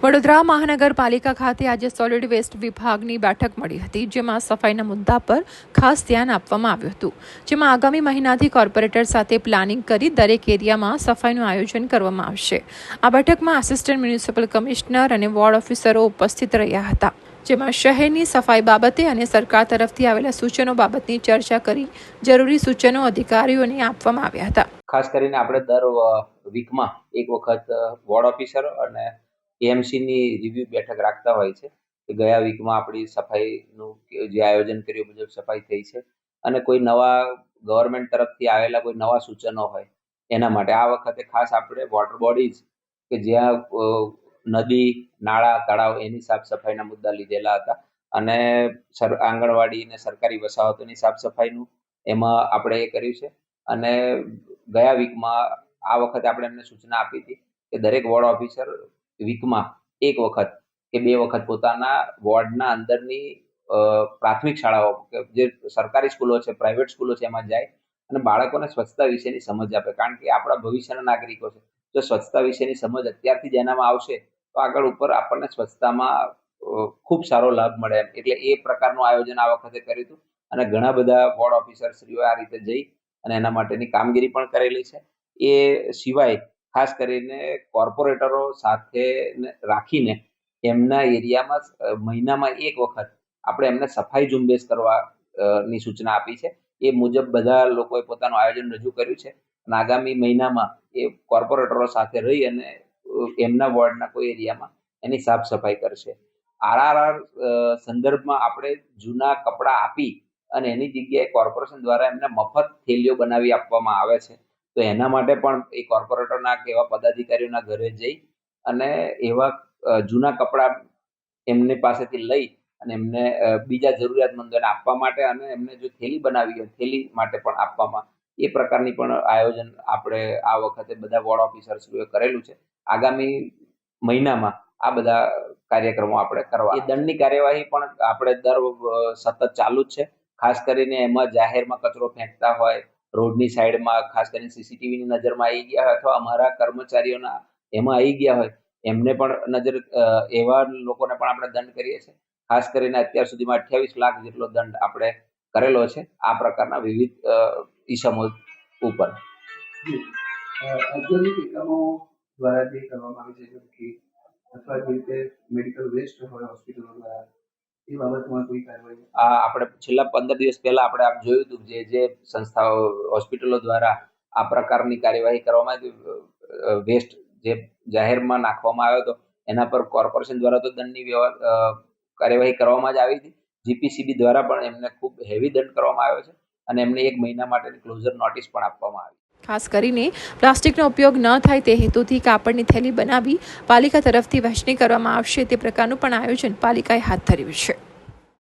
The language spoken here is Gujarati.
વડોદરા મહાનગરપાલિકા ખાતે આજે સોલિડ વેસ્ટ વિભાગની બેઠક મળી હતી, જેમાં સફાઈના મુદ્દા પર ખાસ ધ્યાન આપવામાં આવ્યું હતું. જેમાં આગામી મહિનાથી કોર્પોરેટર સાથે પ્લાનિંગ કરી દરેક એરિયામાં સફાઈનું આયોજન કરવામાં આવશે. આ બેઠકમાં આસિસ્ટન્ટ મ્યુનિસિપલ કમિશનર અને વોર્ડ ઓફિસરો ઉપસ્થિત રહ્યા હતા, જેમાં શહેરની સફાઈ બાબતે અને સરકાર તરફથી આવેલા સૂચનો બાબતની ચર્ચા કરી જરૂરી સૂચનો, અધિકારીઓને આપવામાં આવ્યા હતા. ખાસ કરીને આપણે દર વીકમાં એક વખત વોર્ડ ઓફિસર અને એએમસીની રિવ્યુ બેઠક રાખતા હોય છે કે ગયા વીકમાં આપણી સફાઈનું જે આયોજન કર્યું મુજબ સફાઈ થઈ છે અને કોઈ નવા ગવર્મેન્ટ તરફથી આવેલા કોઈ નવા સૂચનો હોય એના માટે આ વખતે ખાસ આપણે વોટર બોડીઝ કે જ્યાં નદી, નાળા, તળાવ એની સાફ સફાઈના મુદ્દા લીધેલા હતા અને આંગણવાડી અને સરકારી વસાહતોની સાફ સફાઈનું એમાં આપણે એ કર્યું છે અને ગયા વીકમાં આ વખતે આપણે એમને સૂચના આપી હતી કે દરેક વોર્ડ ઓફિસર વીકમાં એક વખત કે બે વખત પોતાના વોર્ડના અંદરની પ્રાથમિક શાળાઓ કે જે સરકારી સ્કૂલો છે, પ્રાઇવેટ સ્કૂલો છે, એમાં જાય અને બાળકોને સ્વચ્છતા વિશેની સમજ આપે. કારણ કે આપણા ભવિષ્યના નાગરિકો છે. જો સ્વચ્છતા વિશેની સમજ અત્યારથી જ એનામાં આવશે, તો આગળ ઉપર આપણને સ્વચ્છતામાં ખૂબ સારો લાભ મળે એમ. એટલે એ પ્રકારનું આયોજન આ વખતે કર્યું હતું. અને ઘણા બધા વોર્ડ ઓફિસરશ્રીઓ આ રીતે જઈ અને એના માટેની કામગીરી પણ કરેલી છે. એ સિવાય ખાસ કરીને કોર્પોરેટરો સાથે રાખીને એમના એરિયામાં મહિનામાં એક વખત આપણે એમને સફાઈ ઝુંબેશ કરવા ની સૂચના આપી છે. એ મુજબ બધા લોકોએ પોતાનું આયોજન રજૂ કર્યું છે. અને આગામી મહિનામાં એ કોર્પોરેટરો સાથે રહી અને એમના વોર્ડના કોઈ એરિયામાં એની સાફ સફાઈ કરશે. આરઆરઆર સંદર્ભમાં આપણે જૂના કપડાં આપી અને એની જગ્યાએ કોર્પોરેશન દ્વારા એમને મફત થેલીઓ બનાવી આપવામાં આવે છે. તો એના માટે પણ એ કોર્પોરેટરના કે એવા પદાધિકારીઓના ઘરે જઈ અને એવા જૂના કપડાં એમની પાસેથી લઈ અને એમને બીજા જરૂરિયાતમંદોને આપવા માટે અને એમને જો થેલી બનાવી હોય, થેલી માટે પણ આપવામાં એ પ્રકારની પણ આયોજન આપણે આ વખતે બધા વોર્ડ ઓફિસર્સએ કરેલું છે. આગામી મહિનામાં આ બધા કાર્યક્રમો આપણે કરવા એ દંડની કાર્યવાહી પણ આપણે દર સતત ચાલુ જ છે. ખાસ કરીને એમાં જાહેરમાં કચરો ફેંકતા હોય રોડની સાઈડમાં, ખાસ કરીને સીસીટીવીની નજરમાં આવી ગયા હોય અથવા અમારા કર્મચારીઓના એમાં આવી ગયા હોય, એમને પણ નજર એવા લોકોને પણ આપણે દંડ કરીએ છીએ. ખાસ કરીને અત્યાર સુધીમાં અઠ્યાવીસ લાખ જેટલો દંડ આપણે કરેલો છે, આ પ્રકારના વિવિધ ઈસમો ઉપર. ઔદ્યોગિક એકમો દ્વારા જે કરવામાં આવે છે અથવા જે રીતે મેડિકલ વેસ્ટ હોય હોસ્પિટલો દ્વારા એ બાબતમાં આપણે છેલ્લા પંદર દિવસ પહેલા આપણે આપ જોયું હતું જે જે સંસ્થાઓ, હોસ્પિટલો દ્વારા આ પ્રકારની કાર્યવાહી કરવામાં આવી વેસ્ટ જે જાહેરમાં નાખવામાં આવ્યો હતો, એના પર કોર્પોરેશન દ્વારા તો દંડની કાર્યવાહી કરવામાં જ આવી હતી. જીપીસીબી દ્વારા પણ એમને ખૂબ હેવી દંડ કરવામાં આવ્યો છે અને એમને એક મહિના માટેની ક્લોઝર નોટિસ પણ આપવામાં આવી. ખાસ કરીને પ્લાસ્ટિકનો ઉપયોગ ન થાય તે હેતુથી કાપડની થેલી બનાવી પાલિકા તરફથી વહેંચણી કરવામાં આવશે તે પ્રકારનું પણ આયોજન પાલિકાએ હાથ ધર્યું છે.